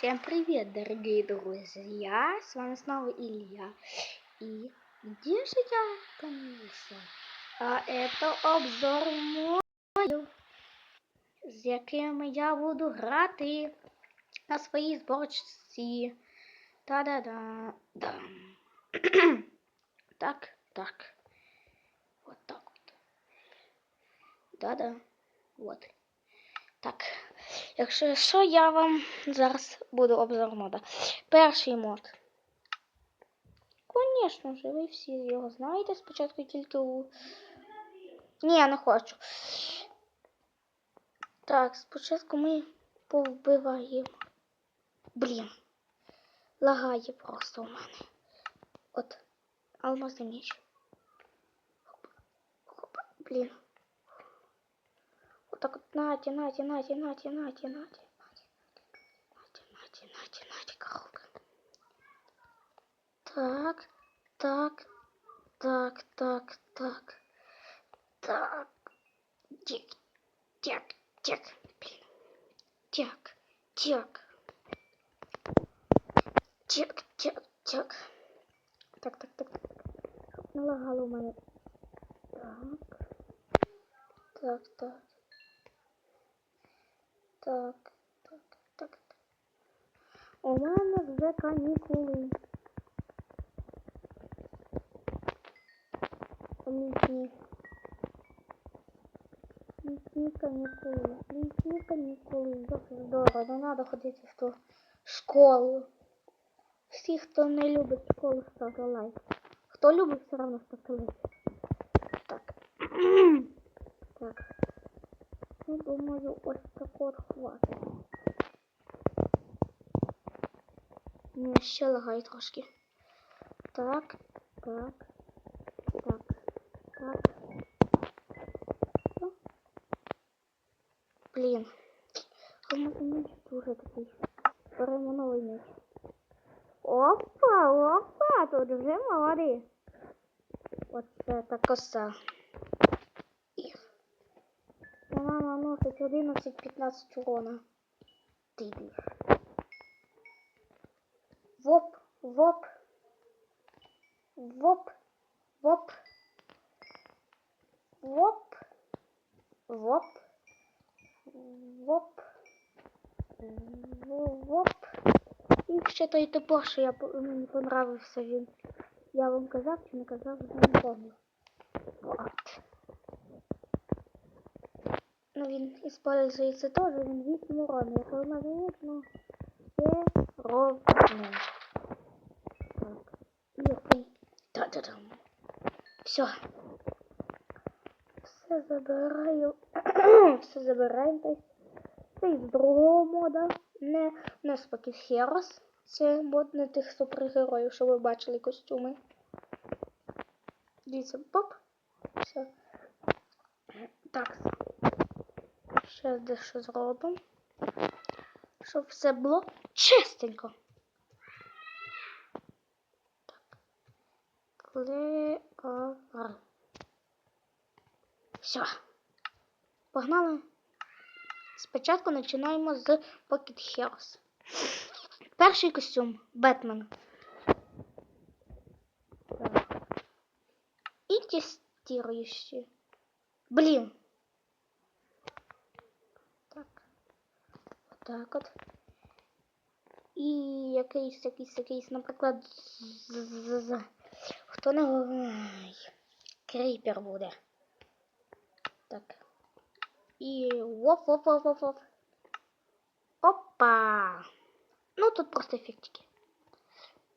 Всем привет, дорогие друзья! С вами снова Илья. И где же я остановился? А это обзор модів, з якими я буду грати на своїй зборочці. Та-да-да. Да. так, так. Вот так вот. Да-да. Вот. Так. Якщо що, я вам зараз буду обзор мода. Перший мод. Звісно ж, ви всі його знаєте. Спочатку тільки у. Ні, я не хочу. Так, спочатку ми повбиваємо. Блін. Лагає просто у мене. От. Алмазний меч. Блін. Так вот, нате, нате, нате, нате, нате, нате, нате, нате, нате, нате, нате, коробка. Так, так, так, так, так, так, тик, тик, тик, блин, тик, тик, тик, тик, тик. Так, так, так, налагало у мене. Так, так, так. Так, так, так. У мене вже канікули. Літні. Літні канікули. Літні канікули. Дуже здорово. Не треба ходити в ту школу. Всі, хто не любить школу, ставте лайк. Хто любить, все одно ставте лайк. Так. так. Ну, думаю, ось так от хватить. Ні, ще лагає трошки. Так, так, так, так. Ну. Блін. Алмазний меч дуже такий. Беремо новий меч. Опа, опа, тут вже молодий. Оце та коса. Вона наносить 11-15 урона. Ти Воп, воп. Воп, воп. Воп. Воп. Воп. Воп. І ще той топор, що я мені понравився він. Я вам казав чи не казав, не пам'ятаю. Вот. Ну, він использується теж, він 8 урона. Як ну, все ровно. Так, який. Та-та-там. Все. Все забираю. все забираємо. Тобто це із другого мода. Не, Спокій Херос. Це мод не тих супергероїв, що ви бачили костюми. Дивіться, поп. Все. Так. Зараз дещо зробимо. Щоб все було чистенько. Клеар. Все. Погнали. Спочатку починаємо з Pocket Heroes. Перший костюм Бетмен. І тестирующий. Блін. так от. І якийсь якийсь якийсь, наприклад, з хто не Ой, кріпер буде. Так. І воп воп воп воп воп Опа! Ну тут просто ефектики.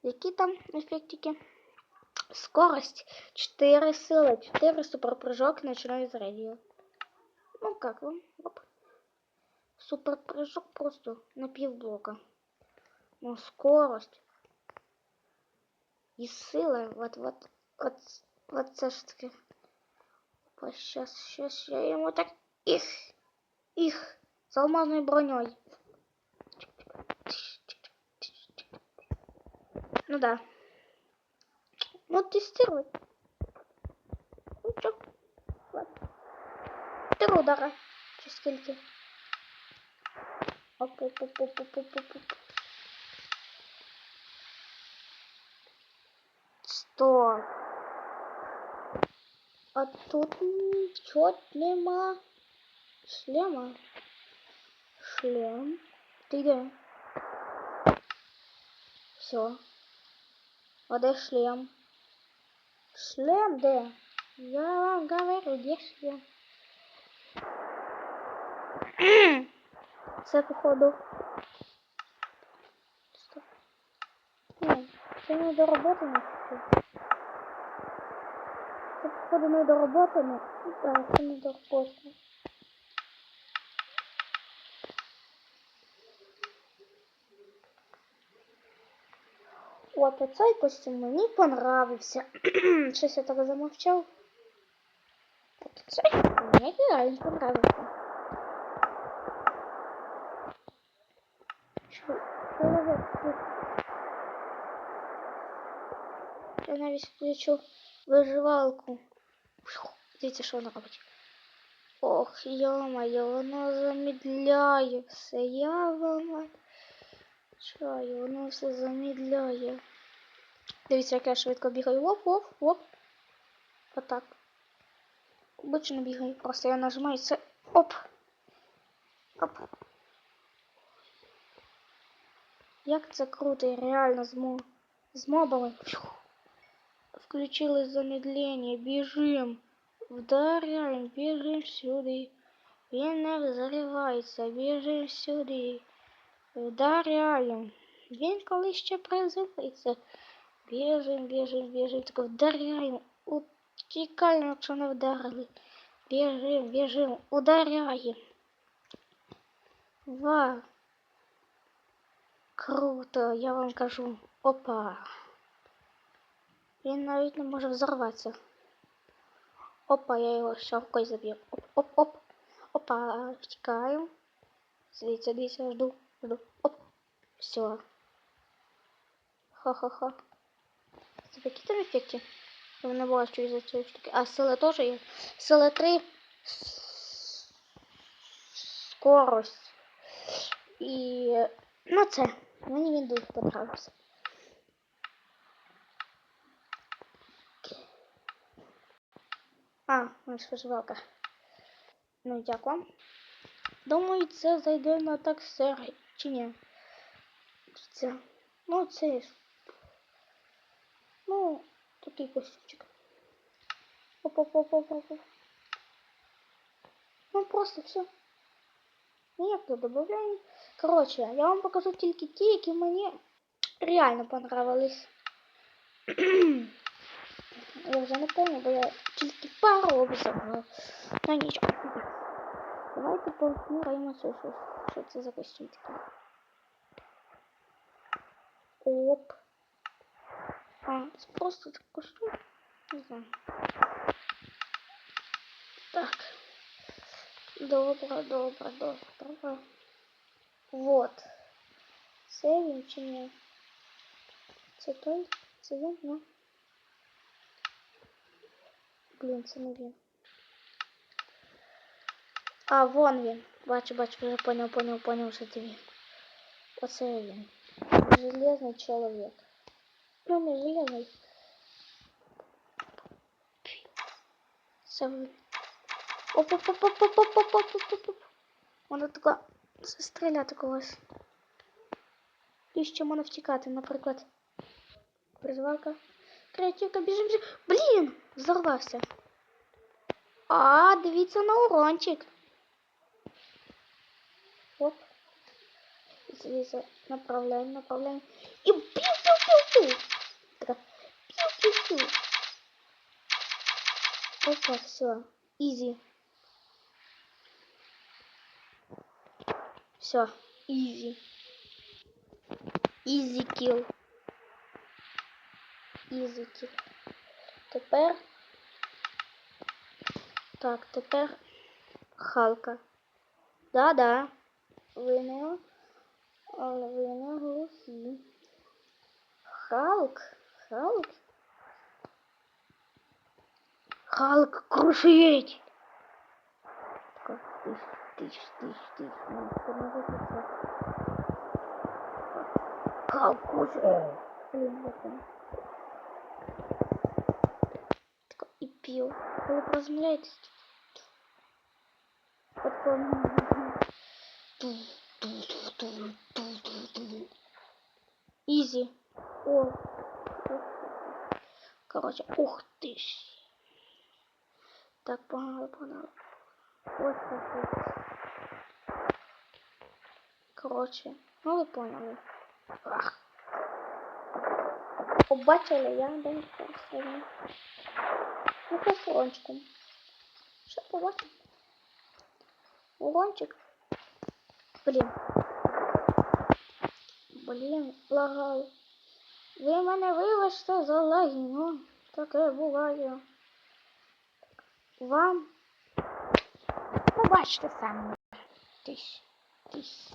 Які там ефектики? Скорость 4 сили, 4 суперпрыжок, начинаю с радио. Ну как вам? Оп. Супер прыжок просто на півблока. Ну, скорость. И сила. Вот, вот, вот, вот це ж. Сейчас, сейчас я ему так их, их, с алмазной броней. Ну да. Ну тестировать. Ну чё? Три удара. Через сколько? Оп, оп, оп, оп, оп, оп, оп. Что? А тут ничего нема. Шлема. Шлем. Ты где? Все. А где шлем? Шлем, да. Я вам говорю, где шлем? Це походу. Стоп. Ні, це не доработано. Це походу не доработано. Так, це не доработано. От оцей костюм мені понравився. Щось я так замовчав. От цей мені реально понравився. Я навіть включу виживалку. Дивіться, що вона робить. Ох, йо-моє, воно замідляє все. Я вам чаю, воно все замідляє. Дивіться, як я швидко бігаю. Оп, оп, оп. Отак. Обично бігаю. Просто я нажимаю це. Оп. Оп. Як це круто, я реально з, мо... з мобами. Включили замедление. Бежим. Вдаряем. Бежим сюди. Він не взривається. Біжим сюди. Вдаряємо. Він коли ще приземлиться. Біжим, біжим, біжим. Так вдаряємо. Утікаємо, якщо не вдарили. Біжим, біжим, ударяємо. Ва. Круто, я вам кажу. Опа. Він навіть не може взорватися. Опа, я його шавкою заб'ю. Оп, оп, оп. Опа, втікаємо. Дивіться, дивіться, жду, жду. Оп. Все. Ха-ха-ха. Це які там ефекти? Я не бачу із-за цієї штуки. А сила теж є. Сила 3. Скорость. І... Ну це. Мені він дуже понравився. А, ну споживалка. Ну, дякую. Думаю, це зайде на так серій, чи ні? Це. Ну, це. Ну, такий костюмчик. Оп-оп-оп-оп-оп. Ну, просто все. Ніяких добавлень. Коротше, я вам покажу тільки ті, які мені реально понравились. я вже не помню, бо я тільки пару обзорів. Ну нічого. Давайте поміряємо що, що, що це за костюм такий. Оп. А, це просто такий костюм. Не знаю. Так. Добре, добре, добре, добре. Вот. Це він чи ні? Це той? Це він? Ну. Блін, це не він. А, вон він. Бачу, бачу, вже понял, понял, понял, що це він. Оце він. Железний чоловік. Ну, не железний. Це він. оп оп оп застріляти когось. І ще можна втікати, наприклад. Призвалка. Креативка, біжим, біжим. Блін! Взорвався. А, дивіться на урончик. Оп. Здесь направляем, направляем. И пиу-пиу-пиу-пиу! Пиу-пиу-пиу! Опа, все. Изи. Все, изи. Изи килл. Изи килл. Тепер. Так, тепер Халка. Да-да. Ви не, але ви. Халк. Халк. Халк крушить. Так, Тыч, тыч, тыч. Ну, помогите. Как уже? Блин, вот он. Так, и пил. Вы размеряетесь. Вот он. Изи. О. Короче, ух ты. Так, погнали, погнали. Вот такой. ось. Короче, ну ви поняли. Ах. Побачили, я дам сьогодні. Ну, по фрончику. Що побачив? Урончик. Блін. Блін, лагаю. Ви мене вибачте за лаги, ну, таке буває. Вам. Ну, бачите самі. Тись. Тись.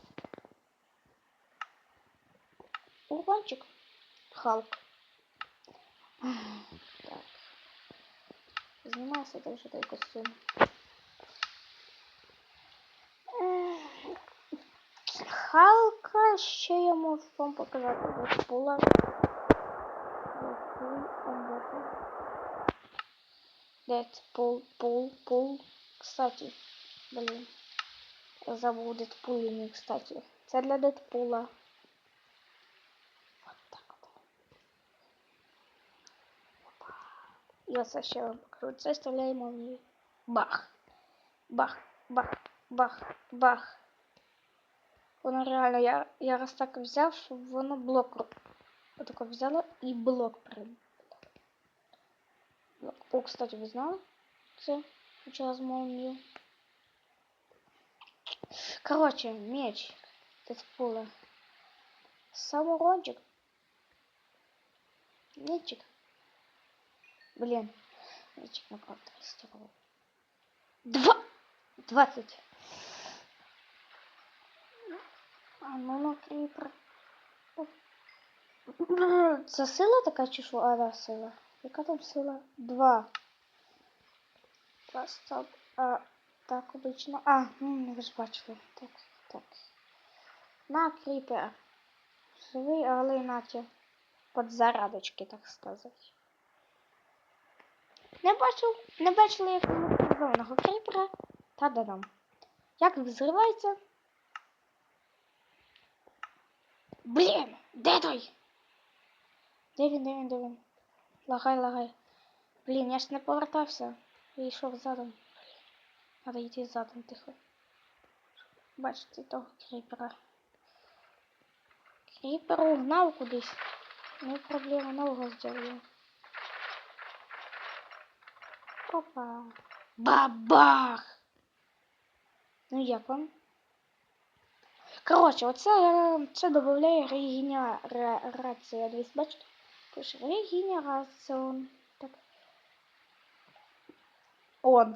Урончик. Халк. Так. Знімайся так же той костюм. Ех, Халка ще я можу вам показати Дедпула. Дедпул, пул, пул. Кстати, блин. Я забыл Дедпуліні, кстати. Це для Дедпула. І оце ще вам покажу. Це стріляє молнії. Бах. Бах, бах, бах, бах. Воно реально, я, я раз так взяв, щоб воно блок отако взяло і блок прям. Блок. О, кстати, ви знали? Це хоча з молнію. Короче, меч. Дэдпула. Самурончик. Мечик. Блин. Мечик на правда растягивал. Два! Двадцать. А ну на кріпер. Це сила така чи що? А, да, сила. Яка там сила? Два. Два, стоп. А, так, обично. А, ну, ви ж бачили. Так, так. На кріпер. Живий, але іначе. Под зарядочки, так сказати. Не бачив, не бачили, як зеленого кріпера. Та дадам. Як взривається? Блін, де той? Де він, де він, де він? Лагай, лагай. Блін, я ж не повертався. Я йшов задом. Надо йти задом тихо. Бачите того кріпера. Кріпер угнав кудись. Не проблема, нового зроблю. Опа. Бабах! Ну як вам? Коротше, оце е, це додає регенерація. Дивись, бачите? Пише регенерація. Так. Он.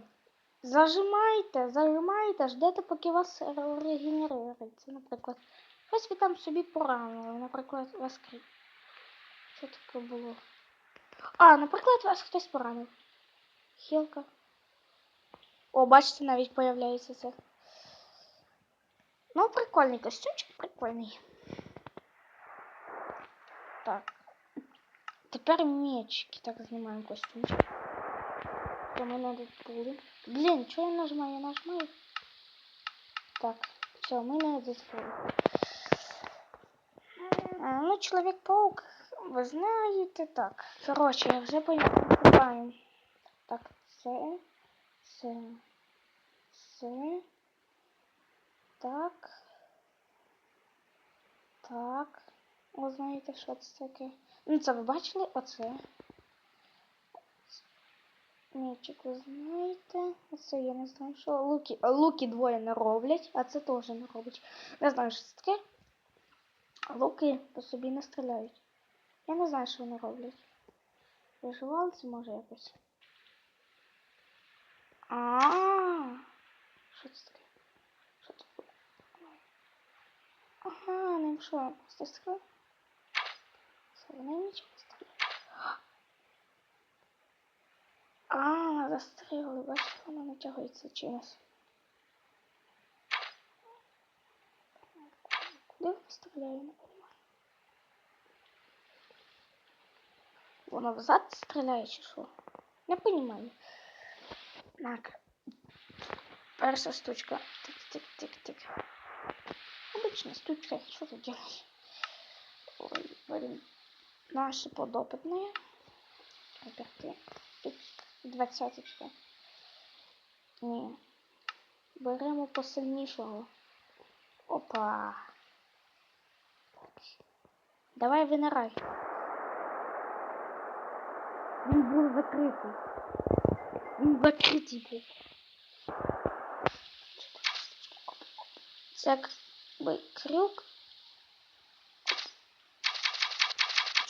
Зажимайте, зажимайте, ждете, поки вас регенерується. Наприклад. Ось ви там собі поранили, наприклад, вас кріп. Що таке було? А, наприклад, вас хтось поранив. Хілка. О, бачите, навіть появляється це. Ну, прикольний костюмчик, прикольний. Так. Тепер мечики. Так, знімаємо костюмчик. То ми надо пули. Блін, що я нажимаю? Я нажимаю. Так, все, ми не додатково. Ну, Чоловік-паук, ви знаєте, так. Коротше, я вже понимаю. Так, це, це, це. Так. Так. Ви знаєте, що це таке? Ну, це ви бачили? Оце. Мічик, ви знаєте. Оце я не знаю, що. Луки, луки двоє не роблять, а це теж не робить. Не знаю, що це таке. Луки по собі не стріляють. Я не знаю, що вони роблять. Виживалці може якось. А-а-а! Що це таке? Що це буде? Ага, ним що? Просто стріляє? Це вони нічого не стріляють. А, застрілили, бачите, воно натягується чимось. Куди воно стріляє, не розумію. Воно взад стріляє чи що? Не понимаю. Так. Перша штучка. Тик-тик-тик-тик. Обычная штучка. Что ты делаешь? Ой, блин. Наши подопытные. Оперки. Тут двадцяточка. Ні. Беремо посильнішого. Опа. Давай винирай. Він був закритий. Він закритий був. Це якби крюк.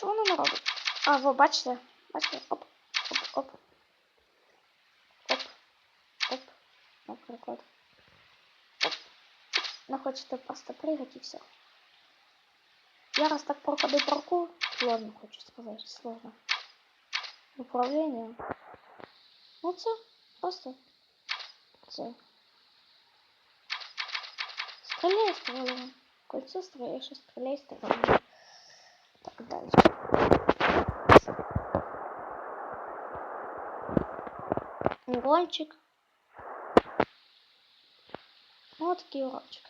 Воно не робить? А, ви бачите? Бачите? Оп, оп, оп. Оп. Оп. Наприклад. Оп. Ну, хочете просто прыгать и все. Я раз так проходил паркур, сложно хочу сказать, сложно. Управление. Ну це просто це. Стреляй стрелами. Кольцо стреляешь, стреляй стрелами. Так дальше. Урончик. Вот такие урончик.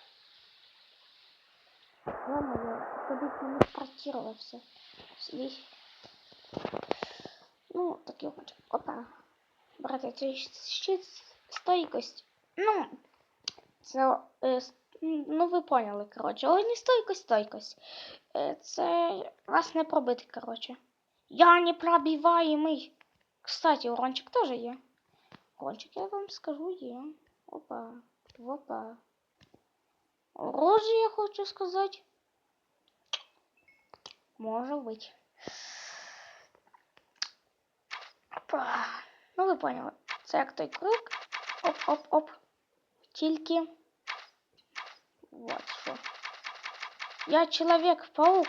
Ё-моё, ходить не спортировался. Здесь. Ну, такие урончик. Опа Брат, это щит стойкость. Ну, це, е, с- м, ну ви поняли, коротше. Але не стойкость, стойкость. Е, Це вас не пробити, коротше. Я не пробиваємий. Кстати, урончик теж є. Урончик, я вам скажу, є. Опа. Опа. Оружие, я хочу сказати. Може бути. Опа. Ну, ви поняли. Це як той крик. Оп-оп-оп. Тільки. Вот що. Я Человек-паук.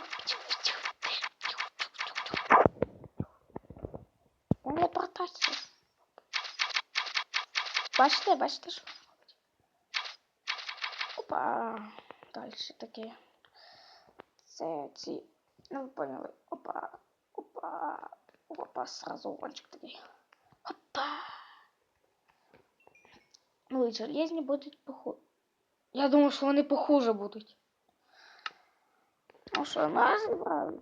Телепортація. Бачите, бачите, що? Опа. Дальше таке. Це ці. Ну, ви поняли. Опа. Опа. Опа, сразу угончик такий. Ну, і будуть поху. Я думаю, що вони похуже будуть. Ну що, називали?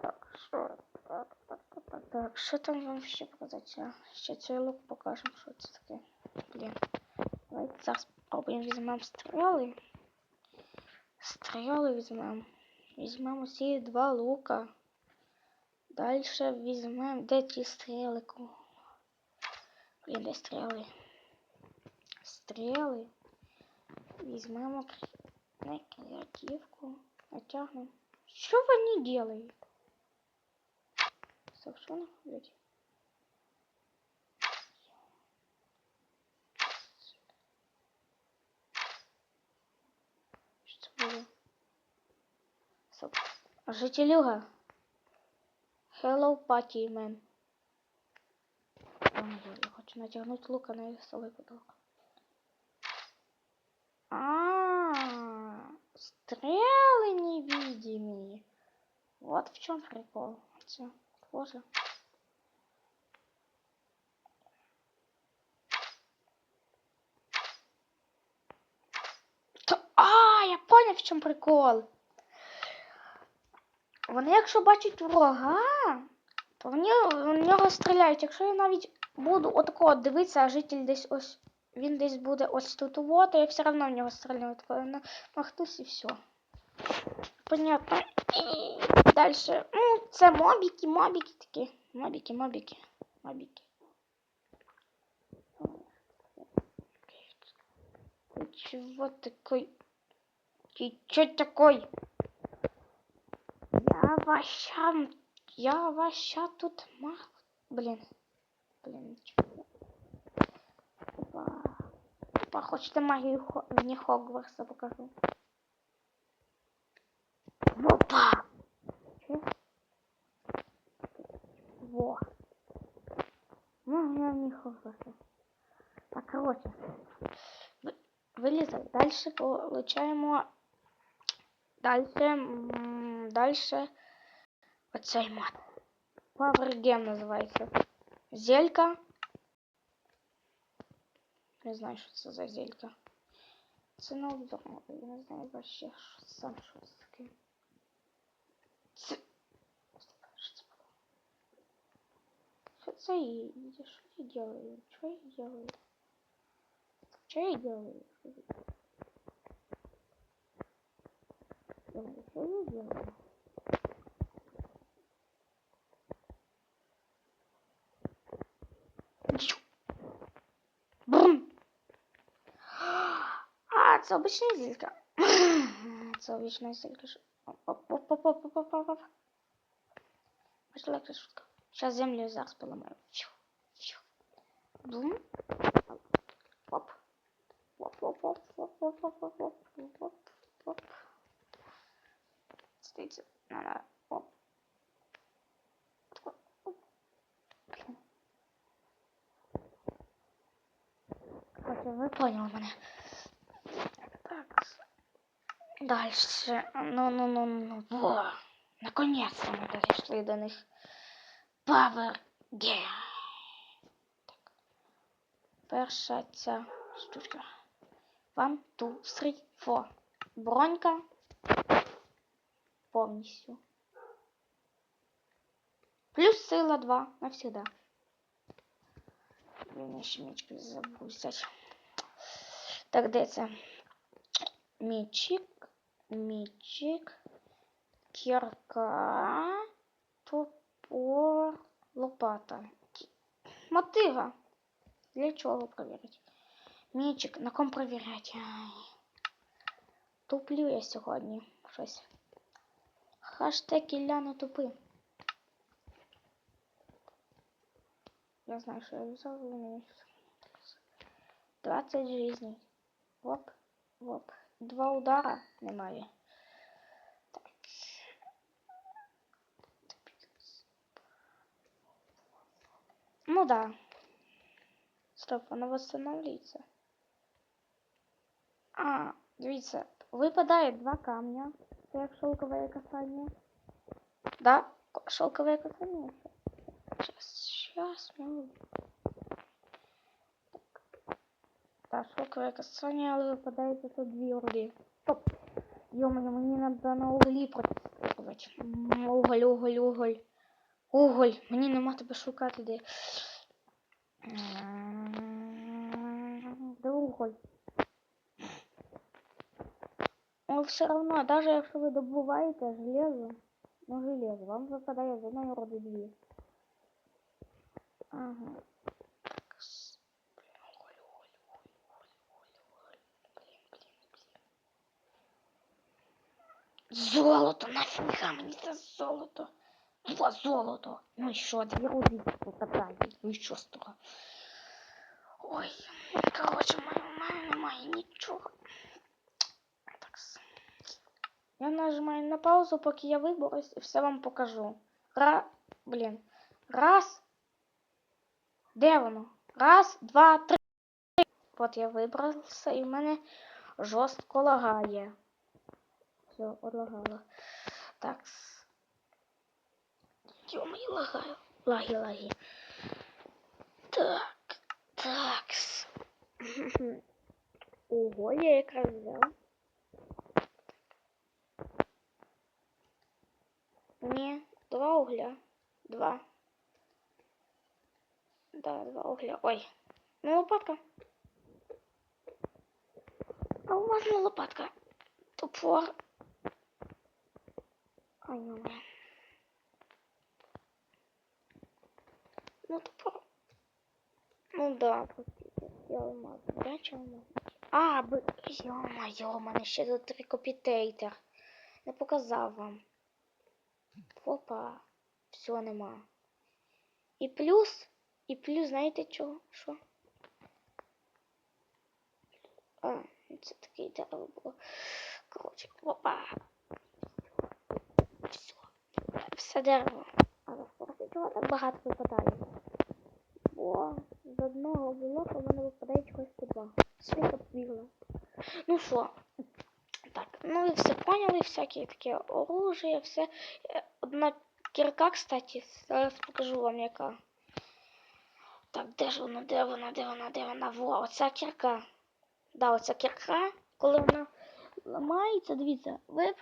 Так, що? Так, так, так, так, так. Що там вам ще показати? Ще цей лук покажемо, що це таке. Блін. Давайте зараз спробуємо візьмемо стріли. Стріли візьмемо. Візьмемо ці два лука. Далі візьмемо. Де ті стріли? Ку- Блін, де стріли? Стріли. Візьмемо кр- на креативку. Натягнемо. Що вони делають? Стоп, що вони роблять? Що це було? Стоп. Жителюга. Hello, Patty Man. Натягнути лука на весовий потолок. А, -а, -а стрелы невидимые. Вот в чем прикол. Все. Та- А, я понял, в чому прикол. Вони, якщо бачать ворога, то вони в нього стріляють. Якщо я навіть буду отако от дивитися, а житель десь ось. Він десь буде ось тут, вот, то я все одно в нього стріляю. Тако на махнусь і все. Понятно. І дальше. Ну, це мобіки, мобіки такі. Мобіки, мобіки, мобіки. Ты чего такой? Ты чё такой? Я ваша... Я ваша тут мах... Блин. Блин, чё? Опа. Хочете магию Хо... не Хогвартса покажу? Опа! Во. Ну, я не Хогвартса. Так, короче. вы- Вылезай. Дальше получаем... Дальше... Дальше... Оцей мат. Power Game називається. Зелька. Не знаю, що це за зелька. Це не обзорно, я не знаю вообще, це сам що це таке. Це... Що це я? Що я делаю? Що я делаю? Що я делаю? Що я делаю? Что я делаю? Бум! А, це обична зілька. Це обична зілька. Оп-оп-оп-оп-оп-оп-оп. Пошла електрошутка. Сейчас землю зараз поламаю. Чу, чу. Бум. Оп. Оп-оп-оп-оп-оп-оп-оп-оп-оп. Стоїть. Надо. Оп. Оп. Блін. Короче, ви поняли мене. Так. Дальше. Ну, ну, ну, ну. Во. Наконец-то мы дошли до них. Power Game. Так. Перша ця штучка. One, two, three, four. Бронька. Повністю. Плюс сила 2 навсегда. Блін, я ще мічки забув взяти. Так, де це? Мічик, мічик, кірка, топор, лопата. Кі- Мотига. Для чого перевірити? Мічик, на ком перевіряти? Ай. Туплю я сьогодні щось. Хаштег Ілляна тупи. Я знаю, що я взяв. у мене 20 жизней. Оп, оп. Два удара немає. Так. Ну да. Стоп, воно восстановлюється. А, дивіться, випадає два камня. Це як шелкове касання. Да, к- шелкове касання. Сейчас, сейчас, минуту. Так, шокове касання, але випадає тут дві углі. Стоп. Йо-моє, мені треба на углі протестувати. М, Уголь, уголь, уголь. Уголь. Мені нема тебе шукати де. М, Де уголь? Ну, все равно, даже якщо ви добуваєте железо, ну железо, вам випадає з одної роди дві. Ага. Золото, нафіга мені це золото. Два золото. Ну і що, дві руди попадає. Ну і що з того? Ой, коротше, в мене, немає нічого. Так. Я нажимаю на паузу, поки я виберусь, і все вам покажу. Ра... Блін. Раз. Де воно? Раз, два, три. От я вибрався, і в мене жорстко лагає. Все, одлагало. Так. Ё-моё, лагаю. Лаги, лаги. Так, так. Ого, я якраз взяв. Ні, два угля. Два. Да, два угля. Ой. Ну, лопатка. А у вас не лопатка. Топор. Ай, ну. Ну, топор. Ну да. Я алмаз. Горячий алмаз. А, би... Йо-моє, ще за три копітейтер. Не показав вам. Опа. Все нема. І плюс, і плюс, знаєте чого? Що? А, це таке дерево було. Коротше, опа. Все. Дерево. Але просто чого так багато випадає? Бо з одного блока в мене випадає чогось по два. Світло побігла. Ну що? Так, ну і все поняли, всякі таке оружие, все. Е, Одна кірка, кстати, зараз покажу вам яка. Так, де ж вона, де вона, де вона, де вона? Во, оця кірка. Да, оця кірка, коли вона ламається, дивіться, ви, е,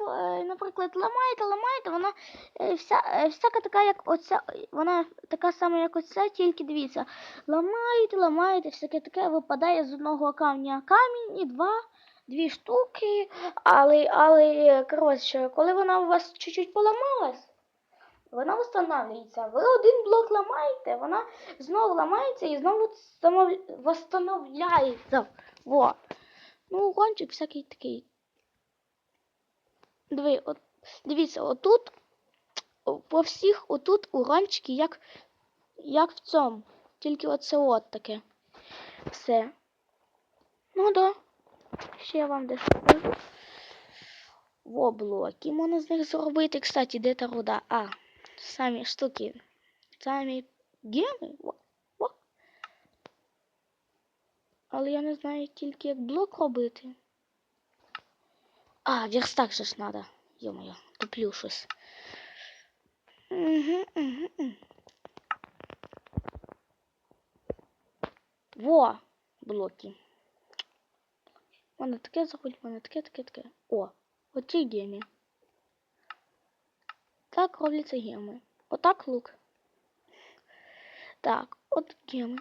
наприклад, ламаєте, ламаєте, вона е, вся, е, всяка така, як оця, вона така сама, як оця, тільки дивіться, ламаєте, ламаєте, всяке таке випадає з одного камня камінь і два, дві штуки, але, але, коротше, коли вона у вас чуть-чуть поламалась, вона встановлюється. Ви один блок ламаєте, вона знову ламається і знову восстановляється. Во. Ну, гончик всякий такий. Диви, от, дивіться, отут, по всіх, отут уранчики, як, як в цьому. Тільки оце от таке. Все. Ну да. Ще я вам дещо покажу. Во блоки можна з них зробити. Кстати, де та руда? А, самі штуки. Самі геми. Але я не знаю тільки, як блок робити. А, верстак же ж надо. Ё-моё, туплю щось. Угу, угу, угу. Во, блоки. Воно таке заходить, воно таке, таке, таке. О, оці геми. Так робляться геми. Отак лук. Так, от геми.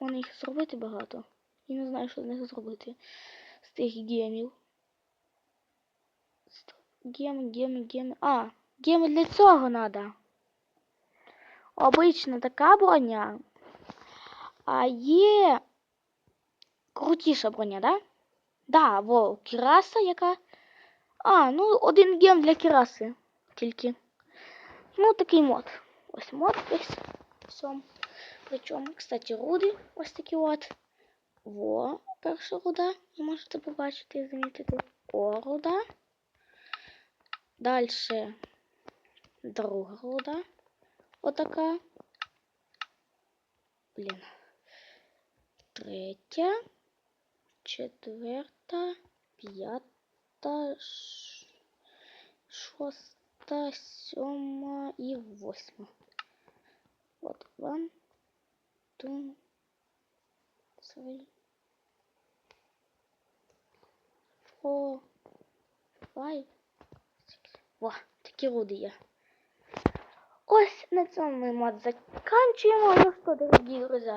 Вони їх зробити багато. І не знаю, що з них зробити. З тих гемів. Геми, геми, геми. А, геми для цього треба. Обична така броня. А є крутіша броня, да? Да, во, кіраса яка. А, ну один гем для кіраси. Тільки. Ну, такий мод. Ось мод весь. Всьому. Причому, кстати, руди ось такі от. Во, перша руда. Ви можете побачити замітити. О, руда. Дальше друга руда. Отака. Блін. Третя. Четверта. П'ята. ш- Шоста, сьома і восьма. Вот one, two, three, four, five, Во, такі руди є. Ось на цьому ми мод заканчуємо. Ну що, дорогі друзі.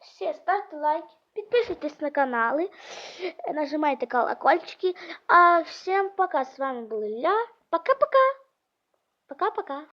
Все, ставте лайк, підписуйтесь на канали, нажимайте колокольчики. А всем пока. С вами был Ля. Пока-пока. Пока-пока.